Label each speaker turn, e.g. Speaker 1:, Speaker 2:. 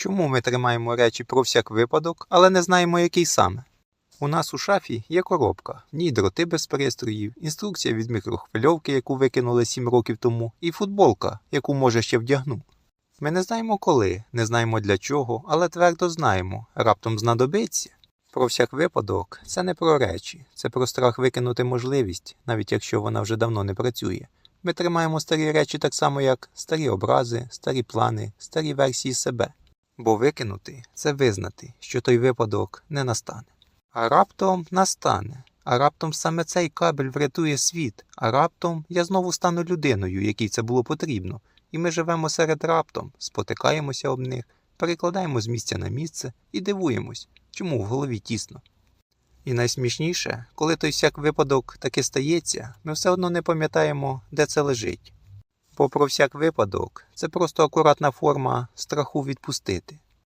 Speaker 1: Чому ми тримаємо речі про всяк випадок, але не знаємо, який саме? У нас у шафі є коробка, в ній дроти без пристроїв, інструкція від мікрохвильовки, яку викинули 7 років тому, і футболка, яку може ще вдягну. Ми не знаємо коли, не знаємо для чого, але твердо знаємо, раптом знадобиться. Про всяк випадок це не про речі, це про страх викинути можливість, навіть якщо вона вже давно не працює. Ми тримаємо старі речі так само, як старі образи, старі плани, старі версії себе. Бо викинути це визнати, що той випадок не настане. А раптом настане. А раптом саме цей кабель врятує світ, а раптом я знову стану людиною, якій це було потрібно, і ми живемо серед раптом, спотикаємося об них, перекладаємо з місця на місце і дивуємось, чому в голові тісно. І найсмішніше, коли той всяк випадок таки стається, ми все одно не пам'ятаємо, де це лежить. Бо про всяк випадок це просто акуратна форма страху відпустити.